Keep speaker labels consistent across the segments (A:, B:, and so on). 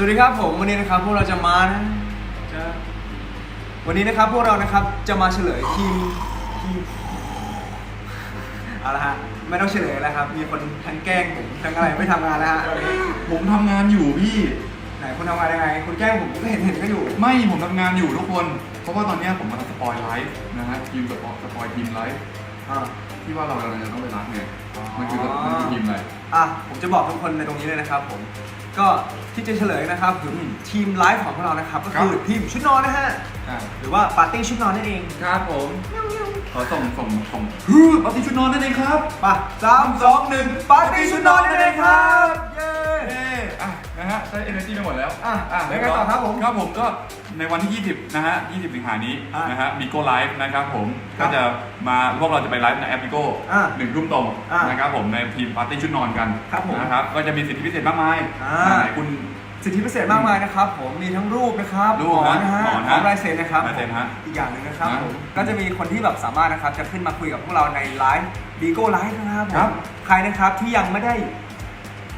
A: สวัสดีครับผมวันนี้นะครับพวกเราจะมานะจะวันนี้นะครับพวกเรานะครับจะมาเฉลยทีมทีมเอาละฮะไม่ต้องเฉลยแล้วครับ มีคนทั้งแกล้งผมทั้งอะไรไม่ทำงานแล้วฮะ
B: ผมทำงานอยู่พี่
A: ไหนคุณทำงานยังไงคุณแกล้งผมผมก็เห็นเห็นก็อยู่
B: ไม่ผมทำงานอยู่ทุกคน เพราะว่าตอนเนี้ยผมกำลังสปอยไลฟ์นะฮะทีมสปอยสปอยทีมไลฟ์
A: อ่า
B: ที่ว่าเรากำลังจะต้องไปรักไง
A: อ๋อ
B: มันคือมันคือทีมอะไร
A: อะผมจะบอกทุกคนในตรงนี้เลยนะครับผม ก็ที่จะเฉลยนะครับคือทีมไลฟ์ของพวกเรานะครับ ก็คือทีมชุดนอนนะฮะ
B: ใช่
A: หรือว่าปาร์ตี้ชุดนอนนั่นเอง
B: ครับผม ขอส่งส่งส่งเอาที่ชุดนอนนั่นเองครับ
A: ไปสามสองหนึ่งปาร์ตี้ชุดนอนนั่นเองครับเย้
B: เย้อะนะ ฮะได้ energy ไปหมดแล้ว
A: อะแล้วไงต่อครับผม
B: ครับผมก็ในวันที่ 20 นะฮะ 20 สิงหานี้
A: อะ
B: นะฮะมีโก้ไลฟ์นะครับผม
A: ครั
B: ก็
A: บ
B: จะมาพวกเราจะไปไลฟ์ในแอปมิโก้
A: อะ
B: หนึ่งทุ่มตรง
A: อะ
B: นะครับผมในทีมปาร์ตี้ชุดนอนกัน
A: ครับผม
B: นะครับก็จะมีสิทธิพิเศษมากมาย
A: อ่า
B: ไหนคุณ
A: สิทธิพิเศษมากมายนะครับผมมีทั้งรูปนะครับ
B: รูป
A: หมอนนะฮะ
B: หมอน
A: พ
B: ฮะ
A: ร้อมลายเซ็นนะครับ
B: ลายเซ็นฮะ
A: อีกอย่างหนึ่งนะครับ
B: นะ
A: ผมก็จะมีคนที่แบบสามารถนะครับจะขึ้นมาคุยกับพวกเราในไลฟ์บีโก้ไลฟ์นะครับผม
B: ครับ
A: ใครนะครับที่ยังไม่ได้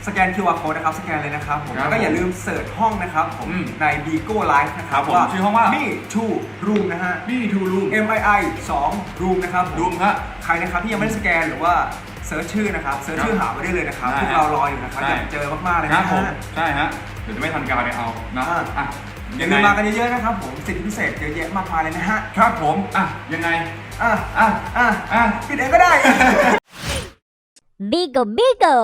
A: สแกน QR code นะครับ สแกนเลยนะครับผม
B: ครับ
A: แล้วก็อย่าลืมเสิร์ชห้องนะครับผม
B: อืม
A: ในบีโก้ไลฟ์นะครั
B: ครับบผมชื่อห้องว่า
A: นี่ทูรูมนะฮะ
B: บี้ทูรูม
A: M I I 2 room นะครับ
B: รูมฮะ
A: ใครนะครับที่ยังไม่ได้สแกนหรือว่าเซิร์ชชื่อนะครับเซิร์ชชื่อหาไว้ได้เลยนะครับ
B: ได้
A: พวกเรารออยู่นะครับ
B: ได้
A: อยากเจอมากๆเลย
B: ครั
A: นะ
B: บผม
A: ฮะ
B: ใช่ฮะเดี๋ยวจะไม่ทันการไปเอานะ
A: อะ
B: อะ
A: อย่าลืมมากันเยอะๆนะครับผมสิทธิพิเศษเยอะแยะมากมายเลยนะฮะ
B: ครับผมอะยังไง
A: อะ
B: อะ
A: อะ
B: อะ
A: ปิดเองก็ได้
C: Bigo Bigo!